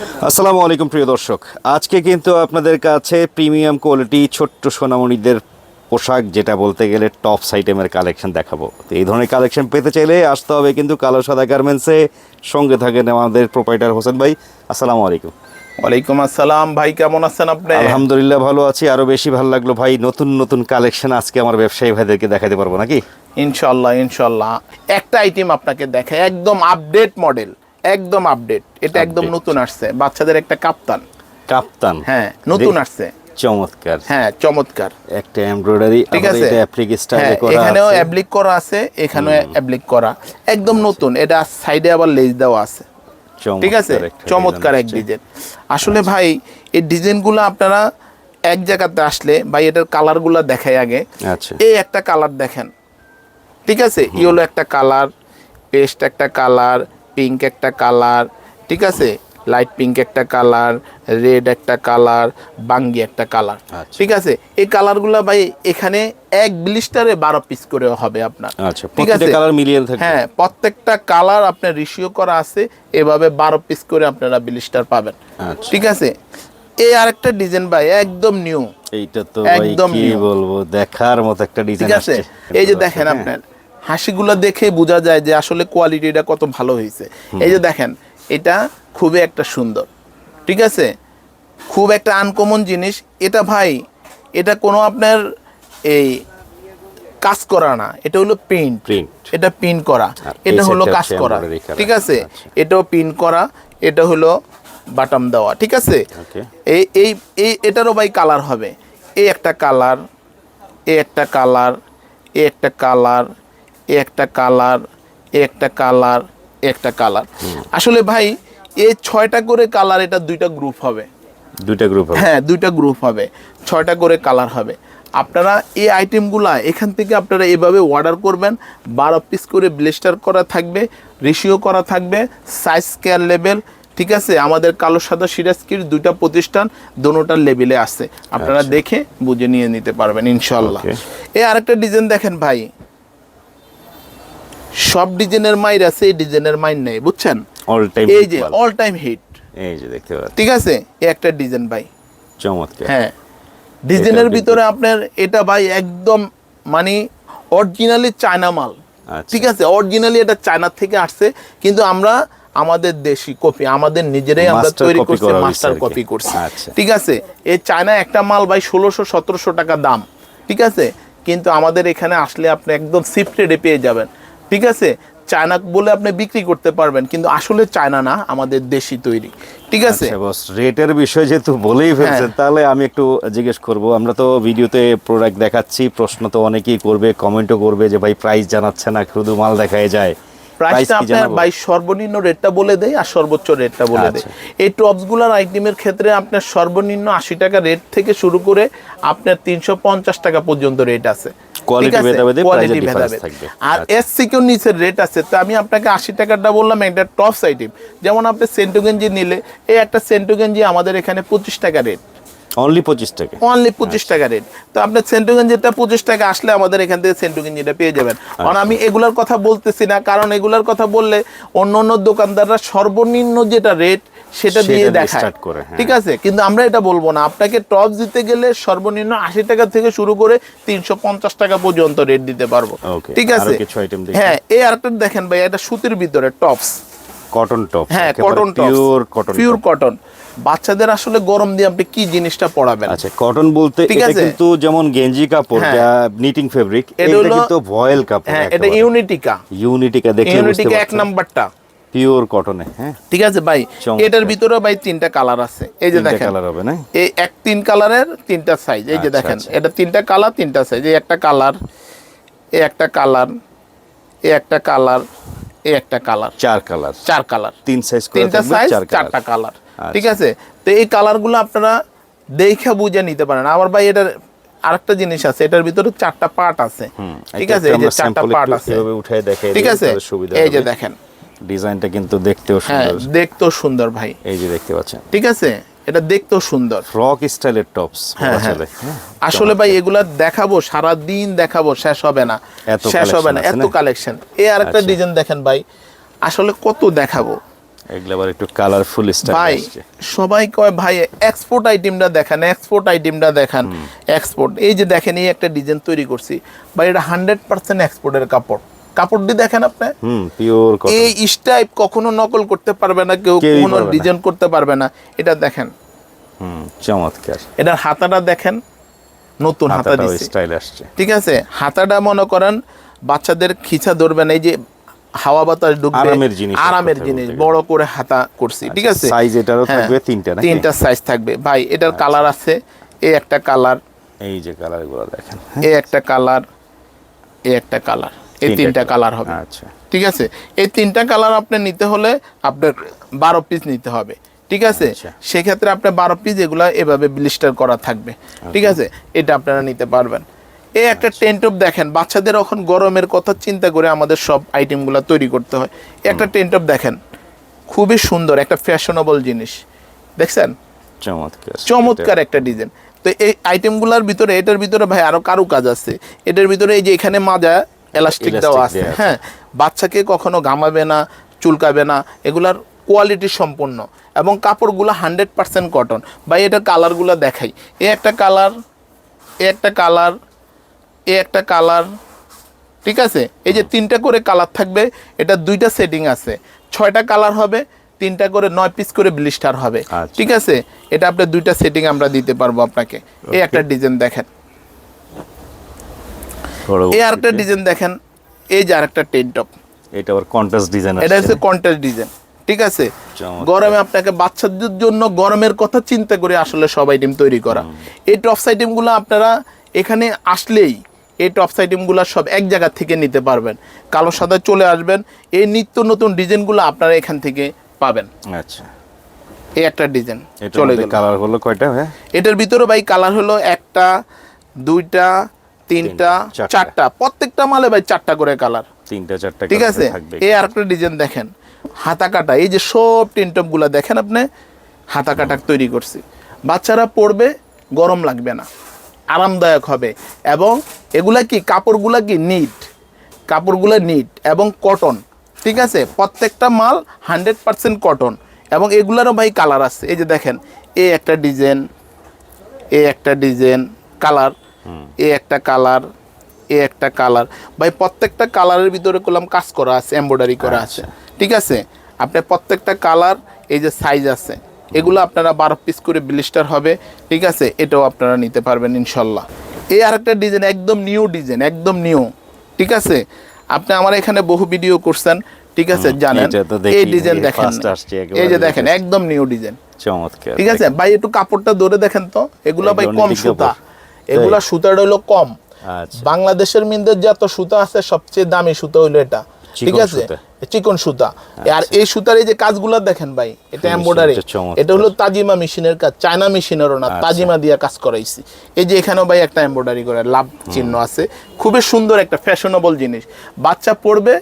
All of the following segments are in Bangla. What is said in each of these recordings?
আসসালামু আলাইকুম প্রিয় দর্শক। আজকে কিন্তু আপনাদের কাছে প্রিমিয়াম কোয়ালিটি ছোট্ট সোনামণিদের পোশাক যেটা বলতে গেলে টপ আইটেমের কালেকশন দেখাবো। তো এই ধরনের কালেকশন পেতে চাইলে আসতে হবে কিন্তু কালো সাদা গার্মেন্টসে। সঙ্গে থাকেন আমাদের প্রোপাইটার হোসেন ভাই। আসসালামু আলাইকুম। ওয়ালাইকুম আসসালাম। ভাই কেমন আছেন আপনি? আলহামদুলিল্লাহ ভালো আছি। আরও বেশি ভালো লাগল ভাই নতুন নতুন কালেকশন আজকে আমার ব্যবসায়ী ভাইদেরকে দেখাতে পারব নাকি? ইনশাল্লাহ ইনশাল্লাহ। একটা আইটেম আপনাকে দেখায় একদম আপডেট মডেল একদম আপডেট এটা একদম নতুন আসছে। বাচ্চাদের একটা কাপ্তান। কাপ্তান? হ্যাঁ নতুন আসছে। চমৎকার। হ্যাঁ চমৎকার। একটা এমব্রয়ডারি ঠিক আছে? এটা অ্যাপ্লিক স্টাইলে করা এখানেও। অ্যাপ্লিক করা আছে এখানেও অ্যাপ্লিক করা। একদম নতুন। এটা সাইডে আবার লেজ দেওয়া আছে। ঠিক আছে? চমৎকার এক ডিজাইন আসলে ভাই এই ডিজাইনগুলো আপনারা এক জায়গাতে আসলে ভাই এটার কালারগুলো দেখাই আগে। আচ্ছা। এই একটা কালার দেখেন। ঠিক আছে? ইয়েলো একটা কালার পেস্ট একটা কালার পিঙ্ক একটা কালার ঠিক আছে? লাইট পিঙ্ক একটা কালার রেড একটা কালার বাঙ্গি একটা কালার আচ্ছা। ঠিক আছে? এই কালারগুলো ভাই এখানে এক ব্লিস্টারে বারো পিস করে হবে আপনার আচ্ছা ঠিক আছে? কালার মিলিয়ে হ্যাঁ প্রত্যেকটা কালার আপনার রিসিও করা আছে এভাবে বারো পিস করে আপনারা ব্লিস্টার পাবেন আচ্ছা। ঠিক আছে? এই আরেকটা ডিজাইন ভাই একদম নিউ এইটা তো একদম কি বলব দেখার মতো একটা ডিজাইন আছে? এই যে দেখেন আপনার হাসিগুলো দেখে বোঝা যায় যে আসলে কোয়ালিটিটা কত ভালো হয়েছে। এই যে দেখেন এটা খুবই একটা সুন্দর ঠিক আছে? খুব একটা আনকমন জিনিস। এটা ভাই এটা কোনো আপনার এই কাজ করা না এটা হলো প্রিন্ট Print। এটা পিন করা। এটা হলো কাজ করা ঠিক আছে? আচ্ছা। এটাও পিন করা এটা হলো বাটাম দেওয়া ঠিক আছে? এই এই এই এটারও ভাই কালার হবে। এই একটা কালার এ একটা কালার এ একটা কালার একটা কালার একটা কালার একটা কালার। আসলে ভাই এই ছয়টা করে কালার এটা দুইটা গ্রুপ হবে। দুইটা গ্রুপ হবে। হ্যাঁ দুইটা গ্রুপ হবে। ছয়টা করে কালার হবে। আপনারা এই আইটেমগুলা এখান থেকে আপনারা এভাবে অর্ডার করবেন। বারো পিস করে ব্লেস্টার করা থাকবে রেশিও করা থাকবে সাইজ স্কেয়ার লেভেল ঠিক আছে? আমাদের কালো সাদা সিরাজকির দুইটা প্রতিষ্ঠান দোনোটার লেভেলে আছে। আপনারা দেখে বুঝে নিয়ে নিতে পারবেন ইনশাল্লাহ এ আরেকটা ডিজাইন দেখেন ভাই। সব ডিজাইনের মাইর আছে এই ডিজাইনের মাইর নেই বুঝছেন? অল টাইম এই যে অল টাইম হিট এই যে দেখতে পাচ্ছেন। ঠিক আছে? এই একটা ডিজাইন ভাই। চমৎকার। হ্যাঁ। ডিজাইনের ভিতরে আপনার এটা ভাই একদম মানে অরিজিনালি চায়না মাল। আচ্ছা। ঠিক আছে? অরিজিনালি এটা চায়না থেকে আসছে কিন্তু আমরা আমাদের দেশি কপি আমাদের নিজেরাই আমরা তৈরি করছি মাস্টার কপি করছি। আচ্ছা। ঠিক আছে? এই চায়না একটা মাল ভাই ষোলোশো সতেরোশো টাকা দাম। ঠিক আছে? কিন্তু আমাদের এখানে আসলে আপনি একদম সিফট রেটে পেয়ে যাবেন। ঠিক আছে? চায়না বলে আপনি বিক্রি করতে পারবেন কিন্তু আসলে চায়না না আমাদের দেশি তৈরি। ঠিক আছে? বস রেটের বিষয় যেহেতু বলেই ফেলছেন হ্যাঁ। তাহলে আমি একটু জিজ্ঞেস করব। আমরা তো ভিডিওতে প্রোডাক্ট দেখাচ্ছি প্রশ্ন তো অনেকেই করবে কমেন্টও করবে যে ভাই প্রাইস জানাচ্ছে না শুধু মাল দেখায় যায়। প্রাইসটা আপনার সর্বনিম্ন রেটটা বলে দেয় আর সর্বোচ্চ রেটটা বলে দেয়। আচ্ছা। এই টপসগুলোর আইটেমের ক্ষেত্রে আপনার সর্বনিম্ন আশি টাকা রেট থেকে শুরু করে আপনার তিনশো পঞ্চাশ টাকা পর্যন্ত রেট আছে। আর আচ্ছা। এস সিকিউর নিচের রেট আছে। তো আমি আপনাকে আশি টাকাটা বললাম একটা টপস আইটেম যেমন আপনি সেন্টু গেঞ্জি নিলে এই একটা সেন্টু গেঞ্জি আমাদের এখানে পঁচিশ টাকা রেট অনলি পঁচিশ টাকা। অনলি পঁচিশ টাকা রেট তো আপনার সেন্টু গেঞ্জিটা পঁচিশ টাকা আসলে আমাদের এখান থেকে সেন্টুগেঞ্জিটা পেয়ে যাবেন। কারণ আমি এগুলার কথা বলতেছি না কারণ এগুলার কথা বললে অন্য অন্য দোকানদাররা সর্বনিম্ন যেটা রেট সেটা দিয়ে দেখায়। করে, হ্যাঁ। ঠিক আছে? কিন্তু আমরা এটা বলব না। আপনাকে টপ দিতে গেলে সর্বনিম্ন আশি টাকা থেকে শুরু করে তিনশো পঞ্চাশ টাকা পর্যন্ত রেট দিতে পারব। ঠিক আছে। হ্যাঁ এই আরেকটা দেখেন ভাই এটা সুতির ভিতরে টপস কটন টপ হ্যাঁ cotton pure cotton pure cotton বাচ্চাদের আসলে গরম দিয়ে আপনি কি জিনিসটা পড়াবেন? আচ্ছা কটন বলতে ঠিক এটা আছে। কিন্তু যেমন গেঞ্জি কাপড় হ্যাঁ। যা নিটিং ফেব্রিক এটা কিন্তু ভয়েল কাপড় হ্যাঁ এটা ইউনিটিকা ইউনিটিকা দেখলে ইউনিটিকা এক নাম্বারটা। পিওর কটনে হ্যাঁ। ঠিক আছে ভাই? এটার ভিতরে ভাই তিনটা কালার আছে। এই যে দেখেন কালার হবে না? এই এক তিন কালারের তিনটা সাইজ এই যে আচ্ছা, দেখেন আচ্ছা। এটা তিনটা কালার তিনটা সাইজ এই একটা কালার এই একটা কালার এই একটা কালার এই একটা কালার চার কালার চার কালার তিন সাইজ তিনটা সাইজ চারটা কালার। ঠিক আছে? তো এই কালারগুলো আপনারা দেখে বুঝে নিতে পারেন। আবার ভাই এটার আরেকটা জিনিস আছে এটার ভিতরে চারটা পার্ট আছে। ঠিক আছে? এই যে চারটা পার্ট আছে। এভাবে উঠায় দেখাই ঠিক আছে? এই যে দেখেন। ডিজাইনটা কিন্তু দেখতেও হ্যাঁ সুন্দর। দেখতেও সুন্দর ভাই। এই যে দেখতে পাচ্ছেন। ঠিক আছে? এটা দেখতেও সুন্দর। ফ্রক স্টাইলের টপস হ্যাঁ, হ্যাঁ। আসলে। ভাই এগুলা দেখাবো সারা দিন দেখাবো শেষ হবে না। শেষ হবে না। এত কালেকশন এই আরেকটা আচ্ছা। ডিজাইন দেখেন ভাই। আসলে কত দেখাবো? এগুলো আবার একটু কালারফুল স্টাইল ভাই সবাই কয় ভাই এক্সপোর্ট আইটেমটা দেখান এক্সপোর্ট আইটেমটা দেখান এক্সপোর্ট এই যে দেখেন এই একটা ডিজাইন তৈরি করছি। ভাই এটা হান্ড্রেড পার্সেন্ট এক্সপোর্টের কাপড়। কাপড়টি দেখেন আপনি? পিওর এই স্টাইপ কখনো নকল করতে পারবে না কেউ কোনো ডিজাইন করতে পারবে না। এটা দেখেন। হুম চমৎকার। এটার হাতাটা দেখেন নতুন হাতা স্টাইল আসছে। ঠিক আছে? হাতাটা মনে করেন বাচ্চাদের খিচা ধরবে না। এই যে হাওয়া বাতাস ঢুকবে আরামের জিনিস আরামের জিনিস বড় করে হাতা করছি ঠিক আছে? সাইজ এটারও হ্যাঁ, থাকবে তিনটা নাকি? তিনটা সাইজ থাকবে। ভাই এটার কালার আছে এই একটা কালার এই যে কালারগুলো দেখেন। এই একটা কালার এই একটা কালার এই তিনটা তিনটা কালার হবে। আচ্ছা। ঠিক আছে? এই তিনটা কালার আপনি নিতে হলে আপনার বারো পিস নিতে হবে ঠিক আছে? আচ্ছা। সেক্ষেত্রে আপনার বারো পিস এগুলা এভাবে ব্লিস্টার করা থাকবে ঠিক আছে? এটা আপনারা নিতে পারবেন। এই একটা। টেন্টপ দেখেন বাচ্চাদের এখন গরমের কথা চিন্তা করে আমাদের সব আইটেমগুলো তৈরি করতে হয়। একটা টেন্টপ দেখেন খুবই সুন্দর একটা ফ্যাশনেবল জিনিস। দেখছেন? চমৎকার চমৎকার একটা ডিজাইন তো এই আইটেমগুলোর ভিতরে এটার ভিতরে ভাই আরও কারু কাজ আছে। এটার ভিতরে এই যে এখানে মাজা এলাস্টিক দেওয়া আছে হ্যাঁ। বাচ্চাকে কখনো ঘামাবে না চুলকাবে না এগুলার কোয়ালিটি সম্পূর্ণ। এবং কাপড়গুলো হান্ড্রেড পার্সেন্ট কটন বা এটা কালারগুলো দেখাই। এ একটা কালার এ একটা কালার এ একটা কালার ঠিক আছে? এই যে তিনটা করে কালার থাকবে এটা দুইটা সেটিং আছে। ছয়টা কালার হবে তিনটা করে নয় পিস করে ব্লিস্টার হবে। আচ্ছা। ঠিক আছে? এটা আপনার দুইটা সেটিং আমরা দিতে পারব আপনাকে। এই একটা ডিজাইন দেখেন। এই আরেকটা ডিজাইন দেখেন। এই যে আরেকটা টেন টপ এটা আবার কন্ট্রাস্ট ডিজাইন এটা হচ্ছে কন্টেস্ট ডিজাইন ঠিক আছে? গরমে আপনাকে বাচ্চাদের জন্য গরমের কথা চিন্তা করে আসলে সব আইটেম তৈরি করা। এই টপস আইটেমগুলো আপনারা এখানে আসলেই এই টপস আইটেমগুলো সব এক জায়গা থেকে নিতে পারবেন। কালো সাদা চলে আসবেন। এই নিত্য নতুন ডিজাইনগুলো আপনারা এখান থেকে পাবেন। আচ্ছা। এই একটা ডিজাইন। চলে গেল। কালার হলো কয়টা এটার ভিতরে ভাই কালার হলো একটা দুইটা তিনটা চারটা। প্রত্যেকটা মালে ভাই চারটা করে কালার তিনটা চারটা ঠিক আছে? এই আরেকটা ডিজাইন দেখেন। হাতা কাটা। এই যে সব টিনটপগুলা দেখেন আপনি? হাতা কাটা তৈরি করছি। বাচ্চারা পড়বে গরম লাগবে না। আরামদায়ক হবে। এবং এগুলা কি? কাপড়গুলা কি? নিট কাপড়গুলো নিট এবং কটন ঠিক আছে? প্রত্যেকটা মাল হান্ড্রেড পার্সেন্ট কটন এবং এগুলারও ভাই কালার আছে। এই যে দেখেন এ একটা ডিজাইন এ একটা ডিজাইন কালার এ একটা কালার এ একটা কালার ভাই প্রত্যেকটা কালারের ভিতরে করলাম কাজ করা আছে এমব্রয়ডারি করা আছে। ঠিক আছে? আপনার প্রত্যেকটা কালার এই যে সাইজ আছে। এগুলো আপনারা বারো পিস করে ব্লিস্টার হবে ঠিক আছে? এটাও আপনারা নিতে পারবেন ইনশাল্লাহ। এই আরেকটা ডিজাইন একদম নিউ ডিজাইন একদম নিউ ঠিক আছে? আপনি আমার এখানে বহু ভিডিও করছেন ঠিক আছে? জানেন? এই ডিজাইন দেখেন। এই যে দেখেন একদম নিউ ডিজাইন চমৎকার ঠিক আছে? ভাই একটু কাপড়টা ধরে দেখেন তো। এগুলা ভাই কম সুতা। এগুলা সুতাটা হলো কম। আচ্ছা। বাংলাদেশের মধ্যে যত সুতা আছে সবচেয়ে দামি সুতা হলো এটা। ঠিক আছে? চিকন সুতা। আর এই সুতার এই যে কাজগুলা দেখেন ভাই এটা এমব্রয়ডারি এটা হলো তাজিমা মেশিনের কাজ চায়না মেশিনেরও না আচ্ছা। তাজিমা দিয়া কাজ করাইছি। এই যে এখানেও ভাই একটা এমব্রয়ডারি করে লাভ চিহ্ন আছে। খুবই সুন্দর একটা ফ্যাশনেবল জিনিস। বাচ্চা পড়বে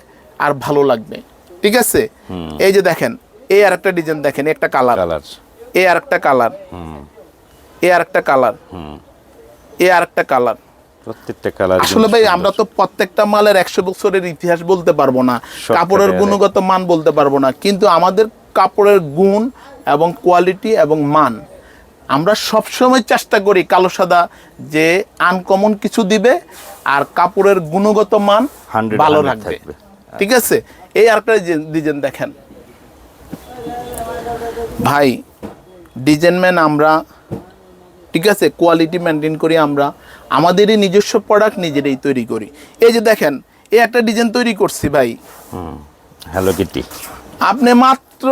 আর ভালো লাগবে। ঠিক আছে? এই যে দেখেন এই আর একটা ডিজাইন দেখেন একটা কালার। এই আর একটা কালার। এই আর একটা কালার। এই আর একটা কালার। প্রত্যেকটা কালার আসলে ভাই আমরা তো প্রত্যেকটা মালের একশো বছরের ইতিহাস বলতে পারব না। কাপড়ের গুণগত মান বলতে পারব না। কিন্তু আমাদের কাপড়ের গুণ এবং কোয়ালিটি এবং মান আমরা সবসময় চেষ্টা করি কালো সাদা যে আনকমন কিছু দিবে আর কাপড়ের গুণগত মান ভালো রাখবে। ঠিক আছে? এই আরেকটা ডিজাইন দেখেন। ভাই ডিজাইনম্যান আমরা ঠিক আছে? কোয়ালিটি মেনটেন করি আমরা। আমাদেরই নিজস্ব প্রোডাক্ট নিজেরাই তৈরি করি। এই যে দেখেন এই একটা ডিজাইন তৈরি করছি ভাই। হ্যালো কিটি আপনি মাত্র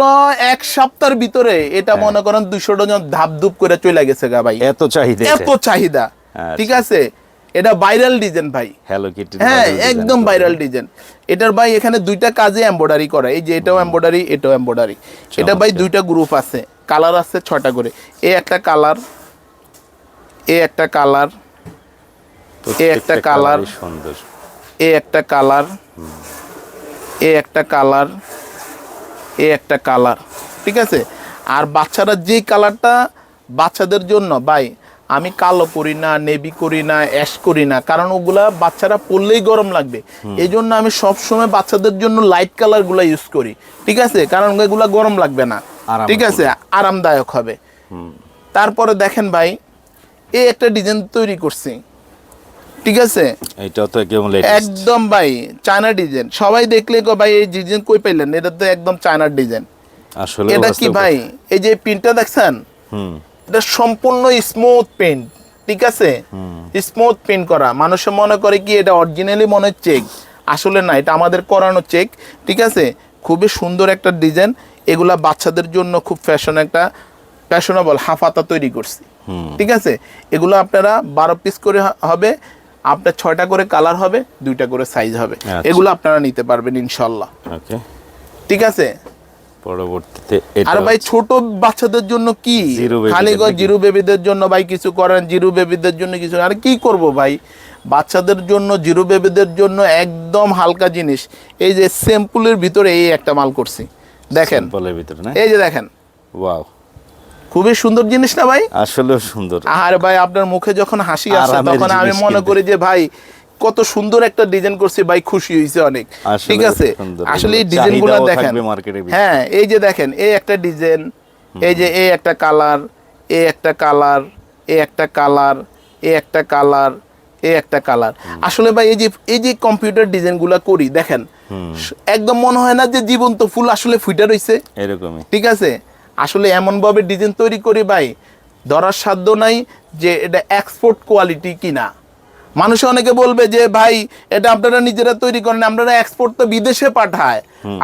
এক সপ্তাহের ভিতরে এটা হ্যাঁ। মনে করেন দুশো ডজন ধাপ ধুপ করে চলে গেছে গা ভাই। এত চাহিদা এত। চাহিদা। আচ্ছা। ঠিক আছে? এটা ভাইরাল ডিজাইন ভাই। হ্যালো কিটি হ্যাঁ একদম ভাইরাল ডিজাইন এটার ভাই এখানে দুইটা কাজে এমব্রয়ডারি করা। এই যে এটাও এমব্রয়ডারি এটাও এমব্রয়ডারি এটা ভাই দুইটা গ্রুপ আছে। কালার আছে ছটা করে। এ একটা কালার এ একটা কালার এ একটা কালার সুন্দর। এ একটা কালার এ একটা কালার এ একটা কালার ঠিক আছে? আর বাচ্চারা যেই কালারটা বাচ্চাদের জন্য ভাই আমি কালো করি না নেভি করি না অ্যাশ করি না কারণ ওগুলা বাচ্চারা পরলেই গরম লাগবে। এই জন্য আমি সবসময় বাচ্চাদের জন্য লাইট কালারগুলো ইউজ করি ঠিক আছে? কারণ এগুলা গরম লাগবে না ঠিক আছে? আরামদায়ক হবে। তারপরে দেখেন ভাই এই একটা ডিজাইন তৈরি করছি। ঠিক আছে? এইটাও তো লেটেস্ট একদম ভাই চায়না ডিজাইন। সবাই দেখলে গো ভাই এই ডিজাইন কই পাইলেন? এটা তো একদম চায়নার ডিজাইন। আসলে এটা কি ভাই এই যে পিনটা দেখছেন? হুম। এটা সম্পূর্ণ স্মুথ পেন্ট ঠিক আছে? স্মুথ পেন্ট করা। মানুষে মনে করে কি এটা অরিজিনালি মনে চেক আসলে না এটা আমাদের করানো চেক ঠিক আছে? খুবই সুন্দর একটা ডিজাইন। এগুলা বাচ্চাদের জন্য খুব ফ্যাশন একটা ফ্যাশনেবল হাফাতা তৈরি করছি। ঠিক আছে? এগুলো আপনারা বারো পিস করে হবে আপনার ছয়টা করে কালার হবে দুইটা করে সাইজ হবে। আচ্ছা। এগুলো আপনারা নিতে পারবেন ইনশাল্লাহ ঠিক আছে? পরবর্তীতে আর ভাই ছোট বাচ্চাদের জন্য কি? খালি? জিরো বেবিদের জন্য ভাই কিছু করেন জিরো বেবিদের জন্য কিছু আর কি করব ভাই? বাচ্চাদের জন্য জিরো বেবিদের জন্য একদম হালকা জিনিস। এই যে স্যাম্পুলের ভিতরে এই একটা মাল করছি। দেখেন। এই যে দেখেন। ওয়াও খুবই সুন্দর জিনিস না ভাই? আসলেও সুন্দর। আর ভাই আপনার মুখে যখন হাসি আসে তখন আমি মনে করি যে ভাই কত সুন্দর একটা ডিজাইন করছি ভাই খুশি হয়েছে অনেক। ঠিক আছে? আসলে এই এগুলো ডিজাইনগুলো চাহিদাও দেখেন। হ্যাঁ এই যে দেখেন এই একটা ডিজাইন এই যে এই একটা কালার এই একটা কালার এই একটা কালার এই একটা কালার এই একটা কালার আসলে ভাই এই যে এই যে কম্পিউটার ডিজাইনগুলা করি দেখেন একদম মনে হয় না যে জীবন্ত ফুল আসলে ফুটে রইছে। এরকমই। ঠিক আছে? আসলে এমনভাবে ডিজাইন তৈরি করি ভাই ধরার সাধ্য নাই যে এটা এক্সপোর্ট কোয়ালিটি কিনা। মানুষ অনেকে বলবে যে ভাই এটা আপনারা নিজেরা তৈরি করেন আপনারা এক্সপোর্ট তো বিদেশে পাঠায়।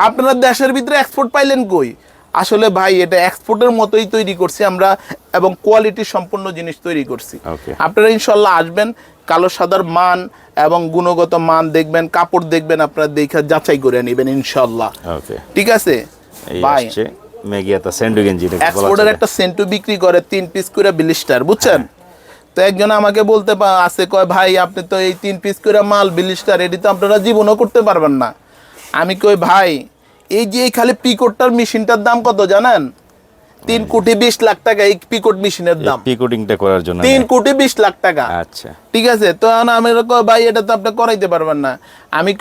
আপনারা দেশের ভিতরে এক্সপোর্ট পাইলেন কই? আসলে ভাই এটা এক্সপোর্টের মতোই তৈরি করছি আমরা এবং কোয়ালিটি সম্পূর্ণ জিনিস তৈরি করছি। আপনারা ইনশাল্লাহ আসবেন কালো সাদার মান এবং গুণগত মান দেখবেন কাপড় দেখবেন আপনারা দেখে যাচাই করে নেবেন ইনশাল্লাহ। ঠিক আছে? ভাই মেগিয়াতা স্যান্ডু গেঞ্জি এক্সপোর্টের একটা সেন্টু বিক্রি করে তিন পিস করে বিলিস্টার বুঝছেন? তো একজন আমাকে বলতে পা- আছে কয় ভাই আপনি তো এই তিন পিস করে মাল বিলিস্টার এটি তো আপনারা জীবনও করতে পারবেন না। আমি কই ভাই এই যে এই খালি পিকোটটার মেশিনটার দাম কত জানেন? তিন কোটি বিশ লাখ টাকা এই পিকোট মেশিনের দাম। পিকোটিংটা করার জন্য তিন কোটি বিশ লাখ টাকা। আচ্ছা। ঠিক আছে? তো আমি ভাই এটা তো আপনি করাইতে পারবেন না। আমি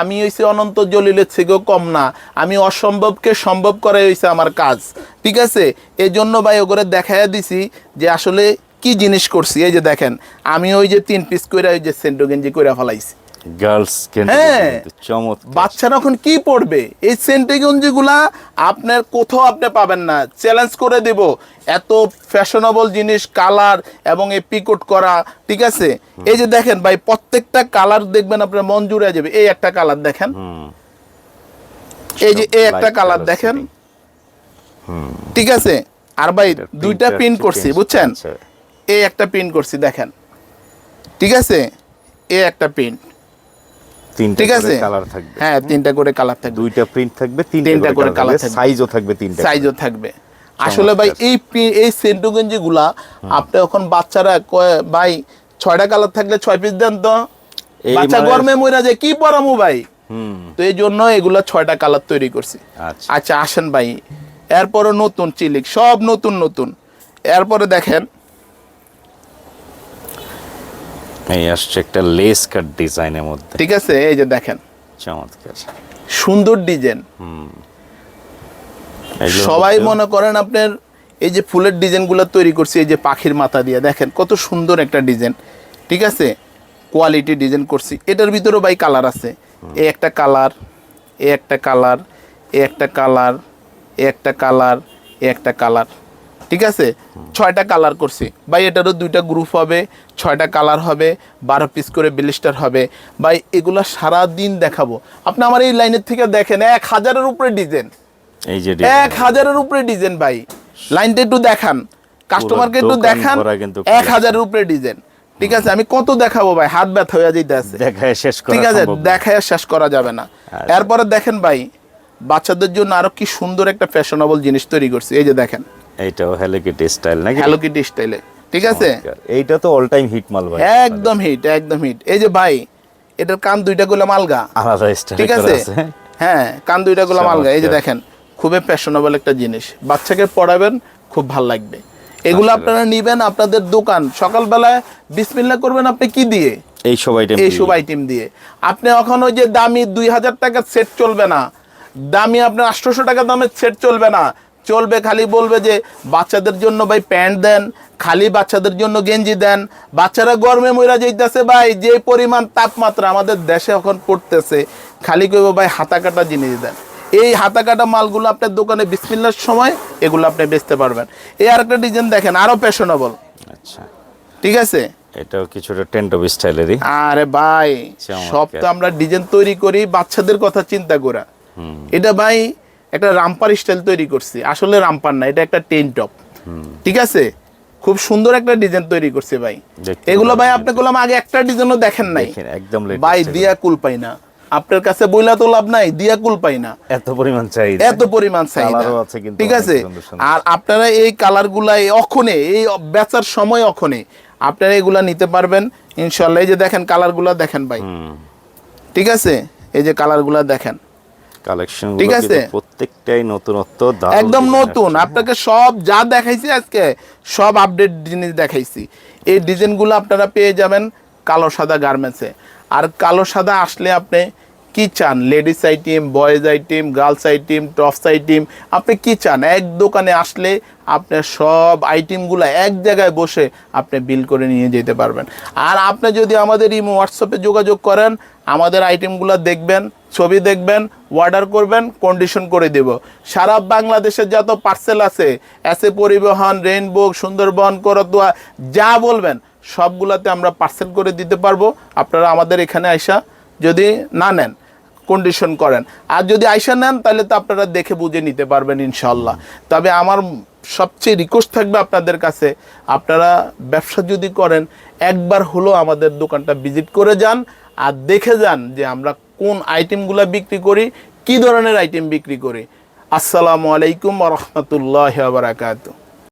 আমি হইছে অনন্ত জলিলের থেকেও কম না। আমি অসম্ভবকে সম্ভব করাই হইছে আমার কাজ। ঠিক আছে? এই জন্য ভাই ওগুলো দেখাইয়া দিছি যে আসলে কি জিনিস করছি। এই যে দেখেন আমি ওই যে তিন পিস করে ওই যে সেন্টো গেঞ্জি করে ফেলাইছি। গার্লস হ্যাঁ। চমৎকার বাচ্চারা এখন কি পড়বে? এই সেন্টেগঞ্জি গুলা আপনার কোথাও আপনি পাবেন না। চ্যালেঞ্জ করে দেব। এত ফ্যাশনেবল জিনিস কালার এবং এই পিকোট করা ঠিক আছে? এই যে দেখেন ভাই প্রত্যেকটা কালার দেখবেন আপনার মন জুড়ে যাবে। এই একটা কালার দেখেন। এই যে এই একটা কালার দেখেন। ঠিক আছে? আর ভাই দুইটা প্রিন্ট করছি বুঝছেন? আচ্ছা। এই একটা প্রিন্ট করছি দেখেন। ঠিক আছে? এই একটা প্রিন্ট তিনটা ঠিক আছে? কালার থাকবে। হ্যাঁ তিনটা করে কালার থাকবে। দুইটা প্রিন্ট থাকবে তিনটা তিনটা করে করে কালার থাকবে। সাইজও থাকবে। তিনটা সাইজও থাকবে। আসলে ভাই এই এই সেন্টু গেঞ্জি আপনি এখন বাচ্চারা ভাই ছয়টা কালার থাকলে ছয় পিস দেন তো? বাচ্চা মানে- গরমে মইরা যায় কি পরামু ভাই? হুম। তো এই জন্য এগুলা ছয়টা কালার তৈরি করছি। আচ্ছা। আচ্ছা আসেন ভাই। এরপরে নতুন চিলিক সব নতুন নতুন। এরপরে দেখেন এই আসছে একটা লেস কাট ডিজাইনের মধ্যে। ঠিক আছে এই যে দেখেন। চমৎকার। সুন্দর ডিজাইন সবাই মনে করেন আপনার এই যে ফুলের ডিজাইনগুলো তৈরি করছি এই যে পাখির মাথা দিয়ে। দেখেন কত সুন্দর একটা ডিজাইন। ঠিক আছে? কোয়ালিটি ডিজাইন করছি। এটার ভিতরেও ভাই কালার আছে। এই একটা কালার এ একটা কালার এ একটা কালার এ একটা কালার এ একটা কালার। ঠিক আছে? ছয়টা কালার করছি। ভাই এটারও দুইটা গ্রুপ হবে ছয়টা কালার হবে বারো পিস করে ব্লিস্টার হবে। ভাই এগুলা সারা দিন দেখাবো। আপনি আমার এই লাইনের থেকে দেখেন এক হাজারের উপরে ডিজাইন এই যে এক হাজারের উপরে ডিজাইন ভাই। লাইনটা একটু দেখান। কাস্টমারকে একটু দেখান এক হাজারের উপরে ডিজাইন ঠিক আছে? আমি কত দেখাবো ভাই? হাত ব্যথা হয়ে যেতে আছে দেখায় শেষ করা ঠিক আছে। দেখায় শেষ করা যাবে না। আচ্ছা। এরপরে দেখেন ভাই বাচ্চাদের জন্য আরও কি সুন্দর একটা ফ্যাশনেবল জিনিস তৈরি করছি। এই যে দেখেন। এইটাও হ্যালো কিটি স্টাইল নাকি? হ্যালো কিটি স্টাইলে ঠিক আছে। এইটা তো অল টাইম হিট মাল ভাই। একদম হিট একদম হিট এই যে ভাই এটার কান দুইটা গোলাম আলগা আলাদা স্টাইল ঠিক আছে? হ্যাঁ কান দুইটা গোলাম আলগা এই যে দেখেন খুবই ফ্যাশনেবল একটা জিনিস। বাচ্চাকে পড়াবেন খুব ভালো লাগবে। এগুলো আপনারা নিবেন আপনাদের দোকান। সকালবেলায় বিসমিল্লা করবেন আপনি কি দিয়ে? এই সব আইটেম এই সব আইটেম দিয়ে। আপনি এখন ওই যে দামি দুই হাজার টাকার সেট চলবে না। দামি আপনার আটশোশো টাকা দামের সেট চলবে না। চলবে খালি বলবে যে বাচ্চাদের জন্য ভাই প্যান্ট দেন খালি বাচ্চাদের জন্য গেঞ্জি দেন। বাচ্চারা গরমে মইরা যেতেছে ভাই যে পরিমাণ তাপমাত্রা আমাদের দেশে এখন পড়তেছে খালি কইব ভাই হাতা কাটা জিনিস দেন। এই হাতা কাটা মালগুলো আপনার দোকানে বিসমিল্লার সময় এগুলো আপনি বেচতে পারবেন। এই আরেকটা ডিজাইন দেখেন আরও ফ্যাশনেবল আচ্ছা। ঠিক আছে? এটাও কিছুটা টেন্ট অফ স্টাইলেরই। আরে ভাই সব তো আমরা ডিজাইন তৈরি করি বাচ্চাদের কথা চিন্তা করে এটা ভাই একটা রামপার স্টাইল তৈরি করছি। আসলে রামপার না এটা একটা টেন টপ। ঠিক আছে? খুব সুন্দর একটা ডিজাইন তৈরি করছে ভাই। এগুলো ভাই। আপনি গুলাম আগে একটা ডিজাইনও দেখেন নাই। একদম ভাই দিয়া কুল পাই না। আপনার কাছে বইলা তো লাভ নাই দিয়া কুল পাই না। এত পরিমাণ চাই এত পরিমাণ কিন্তু ঠিক আছে। আর আপনারা এই কালারগুলা এই অখনে এই বেচার সময় অখনে আপনারা এগুলা নিতে পারবেন। ইনশাল্লাহ এই যে দেখেন কালারগুলা দেখেন ভাই। ঠিক আছে? এই যে কালারগুলা দেখেন। কালেকশন ঠিক আছে? প্রত্যেকটাই নতুনত্ব একদম নতুন। আপনাকে সব যা দেখাইছি আজকে সব আপডেট জিনিস দেখাইছি। এই ডিজাইনগুলো আপনারা পেয়ে যাবেন কালো সাদা গার্মেন্টসে আর কালো সাদা আসলে আপনি কি চান? Ladies item, boys item, girls item, tops item, আপনি কি চান? এক দোকানে আসলে আপনার সব আইটেমগুলো এক জায়গায় বসে আপনি বিল করে নিয়ে যেতে পারবেন। আর আপনি যদি আমাদের এই হোয়াটসঅ্যাপে যোগাযোগ করেন, আমাদের আইটেমগুলো দেখবেন, ছবি দেখবেন, অর্ডার করবেন কন্ডিশন করে দেব। সারা বাংলাদেশের যত পার্সেল আছে এসে পরিবহন রেইনবো সুন্দরবন, করতোয়া, যা বলবেন, সবগুলাতে আমরা পার্সেল করে দিতে পারব। আপনারা আমাদের এখানে আসা যদি না নেন কন্ডিশন করেন। আর যদি আইসা নেন, তাহলে তো আপনারা দেখে বুঝে নিতে পারবেন ইনশাল্লাহ তবে আমার সবচেয়ে রিকোয়েস্ট থাকবে আপনাদের কাছে, আপনারা ব্যবসা যদি করেন, একবার হলো আমাদের দোকানটা ভিজিট করে যান আর দেখে যান যে আমরা কোন আইটেমগুলো বিক্রি করি, কি ধরনের আইটেম বিক্রি করি। আসসালামু আলাইকুম রহমতুল্লাহ বারাকাতু